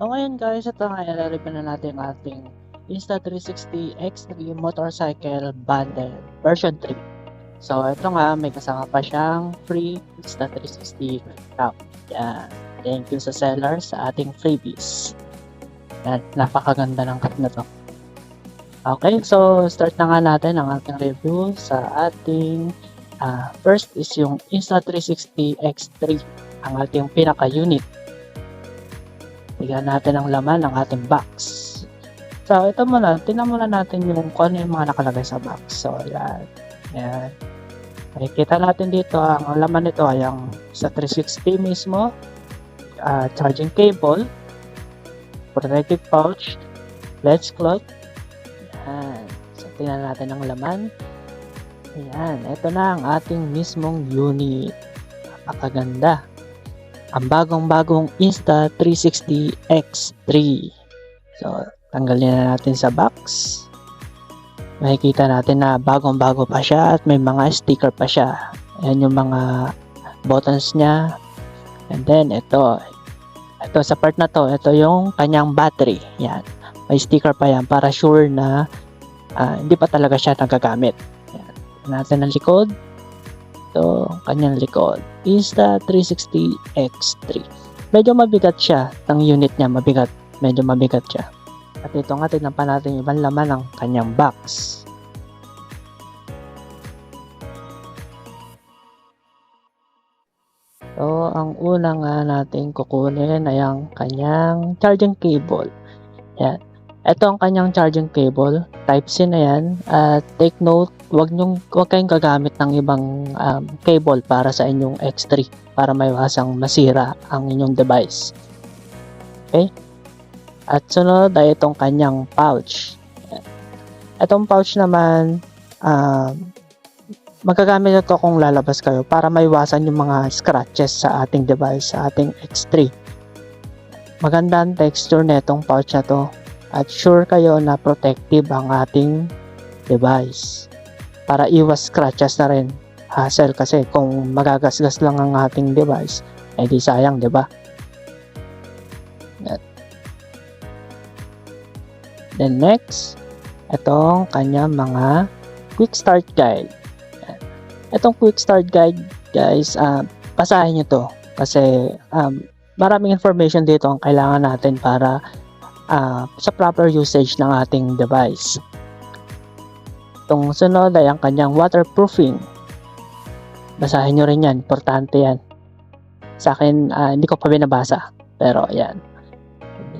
So ngayon guys, ito nga ilalagay na natin ang ating Insta360 X3 Motorcycle Bundle version 3. So ito nga, may kasama pa siyang free Insta360 cap. Yan. Thank you sa seller sa ating freebies. Yan, napakaganda ng cap na to. Okay, so start na nga natin ang ating review sa ating ah, first is yung Insta360 X3 ang ating pinaka-unit Bigyan natin ang laman ng ating box. So, ito muna. Tingnan muna natin yung kung ano yung mga nakalagay sa box. So, yan. Yan. Makikita natin dito, ang laman nito ay ang sa 360 mismo, ah, charging cable, protective pouch, ledge cloth. Yan. So, tingnan natin ang laman. Yan. Ito na ang ating mismong unit. Napakaganda ang bagong-bagong Insta360 X3. So, tanggalin na natin sa box. Makikita natin na bagong-bago pa siya at may mga sticker pa siya. Ayan yung mga buttons niya. And then, ito. Ito, sa part na to, ito yung kanyang battery. Yan. May sticker pa yan para sure na ah, hindi pa talaga siya nagagamit. Yan. Natin ang likod. Ito, kanyang likod. Insta360 X3. Medyo mabigat siya. Ang unit niya mabigat. Medyo mabigat siya. At ito nga, tignan pa natin ibang laman ng kanyang box. So, ang una nga natin kukunin ay ang kanyang charging cable. Yan. Ito ang kanyang charging cable. Type-C na yan. At take note, wag nyong wag kayong gagamit ng ibang um, cable para sa inyong X3 para maiwasang masira ang inyong device. Okay? At sunod ay itong kanyang pouch. Itong pouch naman um, magagamit ito kung lalabas kayo para maiwasan yung mga scratches sa ating device, sa ating X3. Maganda ang texture nitong pouch na to at sure kayo na protective ang ating device para iwas scratches na rin hassle. Kasi kung magagasgas lang ang ating device ay di sayang di ba? Then next itong kanya mga quick start guide. Itong quick start guide guys uh, basahin nyo to. Kasi um, maraming information dito ang kailangan natin para uh, sa proper usage ng ating device Itong sunod ay ang kanyang waterproofing. Basahin nyo rin yan. Importante yan. Sa akin, ah, hindi ko pa binabasa. Pero, yan.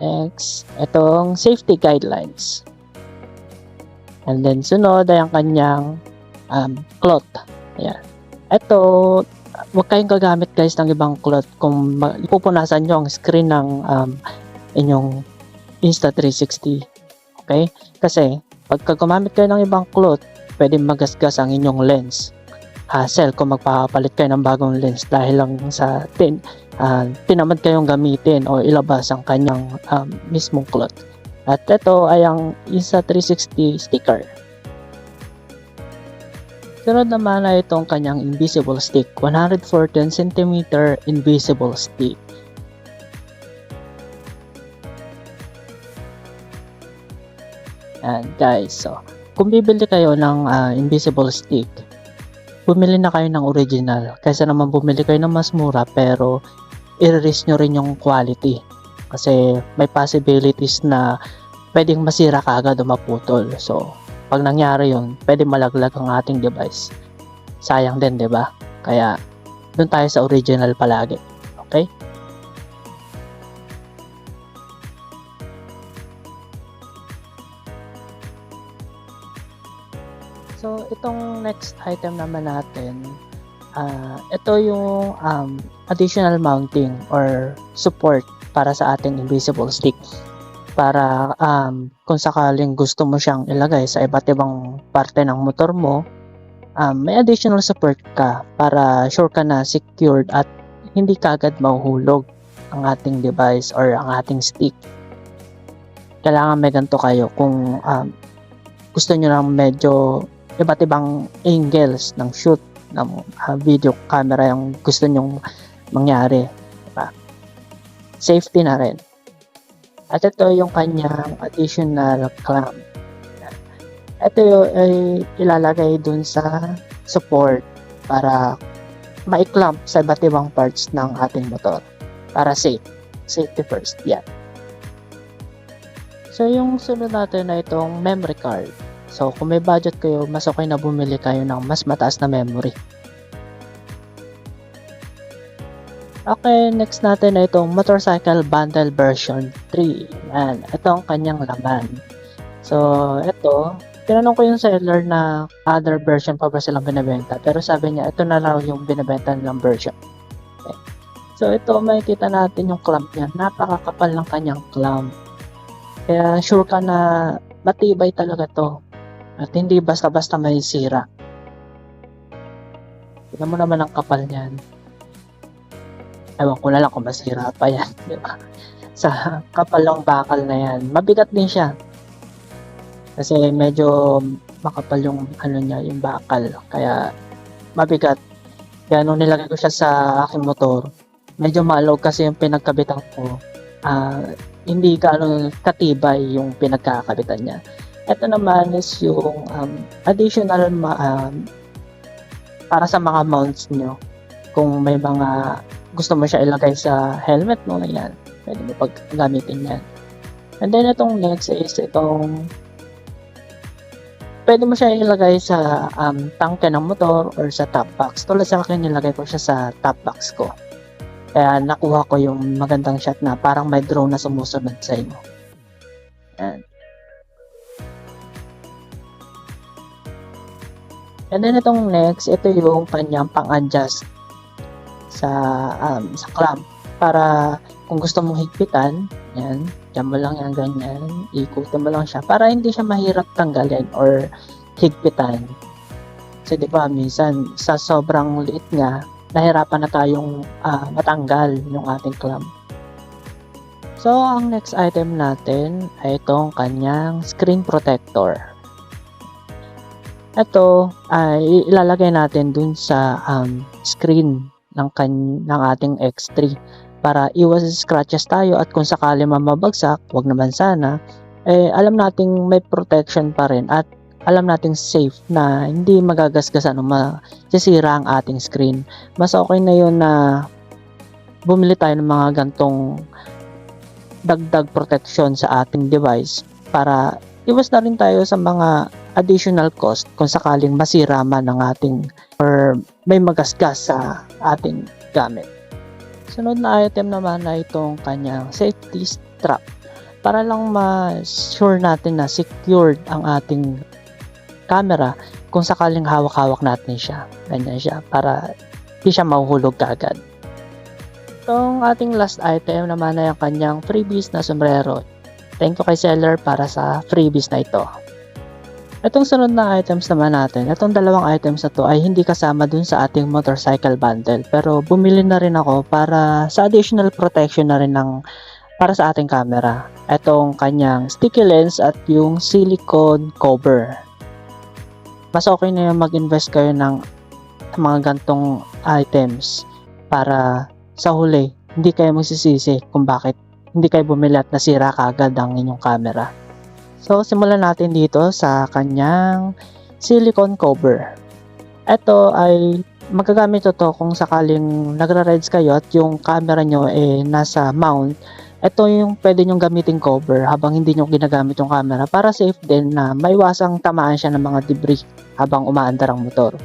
Next, itong safety guidelines. And then, sunod ay ang kanyang um, cloth. Ayan. Ito, huwag kayong gagamit guys ng ibang cloth kung ipupunasan nyo ang screen ng um, inyong Insta360. Okay? Kasi, Pagka gumamit kayo ng ibang cloth, pwede magasgas ang inyong lens. Hassle kung magpapalit kayo ng bagong lens dahil lang sa tin, uh, tinamad kayong gamitin o ilabas ang kanyang um, mismong cloth. At ito ay ang Insta360 sticker. Sunod naman ay itong kanyang invisible stick, 114 cm invisible stick. Yan guys, so kung bibili kayo ng uh, invisible stick, bumili na kayo ng original. Kaysa naman bumili kayo ng mas mura pero i-risk nyo rin yung quality. Kasi may possibilities na pwedeng masira ka agad o maputol. So, pag nangyari yun, pwede malaglag ang ating device. Sayang din, di ba? Kaya, doon tayo sa original palagi. Okay? Next item naman natin, uh, ito yung um, additional mounting or support para sa ating invisible stick. Para um, kung sakaling gusto mo siyang ilagay sa iba't ibang parte ng motor mo, um, may additional support ka para sure ka na secured at hindi kagad mahuhulog ang ating device or ang ating stick. Kailangan may ganito kayo kung um, gusto nyo lang medyo iba't ibang angles ng shoot ng uh, video camera yung gusto nyong mangyari. Diba? Safety na rin. At ito yung kanyang additional clamp. Ito ay ilalagay dun sa support para maiklamp sa iba't ibang parts ng ating motor para safe. Safety first. Yan. So, yung sunod natin na itong memory card. So, kung may budget kayo, mas okay na bumili kayo ng mas mataas na memory. Okay, next natin na itong motorcycle bundle version 3. Yan, ito ang kanyang laman. So, ito, tinanong ko yung seller na other version pa ba silang binibenta. Pero sabi niya, ito na lang yung binibenta nilang version. Okay. So, ito, makikita natin yung clamp niya. Napakakapal ng kanyang clamp. Kaya sure ka na matibay talaga to. At hindi basta-basta may sira. Tignan mo naman ang kapal niyan. Ewan ko na lang kung masira pa yan. Di ba? Sa kapal ng bakal na yan. Mabigat din siya. Kasi medyo makapal yung ano niya, yung bakal. Kaya mabigat. Kaya nung nilagay ko siya sa aking motor, medyo malog kasi yung pinagkabitan ko. ah hindi gaano katibay yung pinagkakabitan niya. Ito naman is yung um, additional ma- um, para sa mga mounts nyo. Kung may mga gusto mo siya ilagay sa helmet mo, yan. Pwede mo pag gamitin yan. And then itong next is itong pwede mo siya ilagay sa um, tangke ng motor or sa top box. Tulad sa akin, nilagay ko siya sa top box ko. Kaya nakuha ko yung magandang shot na parang may drone na sumusunod sa inyo. Yan. And then itong next, ito yung kanyang pang-adjust sa um, sa clamp para kung gusto mong higpitan, yan, dyan mo lang yan ganyan, ikutin mo lang siya para hindi siya mahirap tanggalin or higpitan. Kasi di ba minsan sa sobrang liit nga, nahirapan na tayong ah, matanggal yung ating clamp. So, ang next item natin ay itong kanyang screen protector. Ito ay ilalagay natin dun sa um, screen ng, kan- ng ating X3 para iwas scratches tayo at kung sakali man mabagsak, wag naman sana, eh alam nating may protection pa rin at alam nating safe na hindi magagasgasan o masisira ang ating screen. Mas okay na yun na bumili tayo ng mga gantong dagdag protection sa ating device para iwas na rin tayo sa mga additional cost kung sakaling masira man ang ating or may magasgas sa ating gamit. Sunod na item naman na itong kanyang safety strap para lang ma-sure natin na secured ang ating camera kung sakaling hawak-hawak natin siya. Ganyan siya para hindi siya mahuhulog kaagad. Itong ating last item naman ay ang kanyang freebies na sombrero. Thank you kay seller para sa freebies na ito. Itong sunod na items naman natin, itong dalawang items na to ay hindi kasama dun sa ating motorcycle bundle. Pero bumili na rin ako para sa additional protection na rin ng para sa ating camera. Itong kanyang sticky lens at yung silicone cover. Mas okay na yung mag-invest kayo ng mga gantong items para sa huli, hindi kayo magsisisi kung bakit hindi kayo bumili at nasira kagad ang inyong camera. So, simulan natin dito sa kanyang silicone cover. Ito ay magagamit ito kung sakaling nagra-rides kayo at yung camera nyo eh nasa mount. Ito yung pwede nyong gamitin cover habang hindi nyo ginagamit yung camera para safe din na maiwasang tamaan siya ng mga debris habang umaandar ang motor.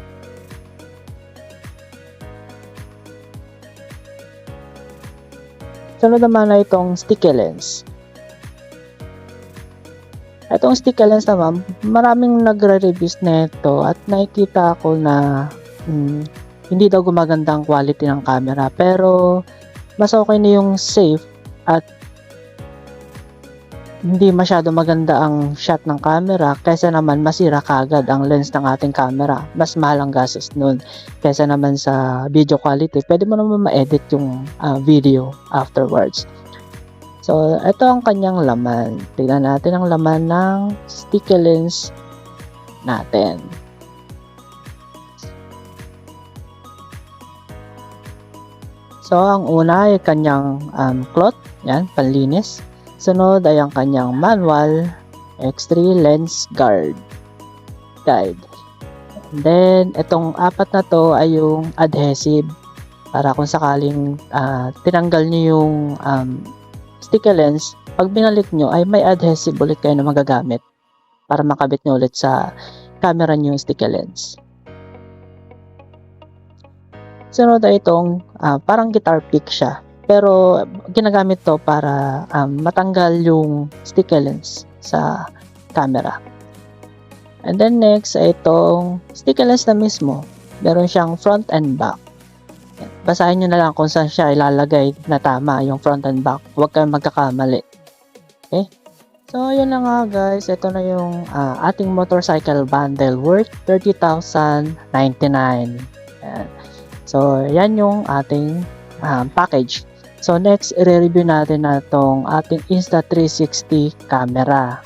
Sunod naman na itong sticky lens. Itong sticky lens naman, maraming nagre-reviews na ito at nakikita ko na mm, hindi daw gumaganda ang quality ng camera pero mas okay na yung safe at hindi masyado maganda ang shot ng camera kaysa naman masira kagad ang lens ng ating camera. Mas mahal ang gastos nun kaysa naman sa video quality. Pwede mo naman ma-edit yung ah, video afterwards. So, ito ang kanyang laman. Tignan natin ang laman ng sticky lens natin. So, ang una ay kanyang um, cloth. Yan, panlinis. Sunod ay ang kanyang manual, X3 lens guard guide. And then, itong apat na to ay yung adhesive para kung sakaling ah, tinanggal nyo yung um, sticker lens, pag binalik nyo ay may adhesive ulit kayo na magagamit para makabit nyo ulit sa camera nyo yung sticker lens. Sunod ay itong ah, parang guitar pick siya. Pero ginagamit to para um, matanggal yung sticker lens sa camera. And then next ay itong sticker lens na mismo. Meron siyang front and back. Basahin nyo na lang kung saan siya ilalagay na tama yung front and back. Huwag kayong magkakamali. Okay? So, yun na nga guys. Ito na yung ah, ating motorcycle bundle worth 30,099. Yan. So, yan yung ating um, package. So, next, i-review natin na itong ating Insta360 camera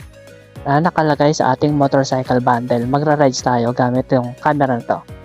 na nakalagay sa ating motorcycle bundle. Magra-rides tayo gamit yung camera na to.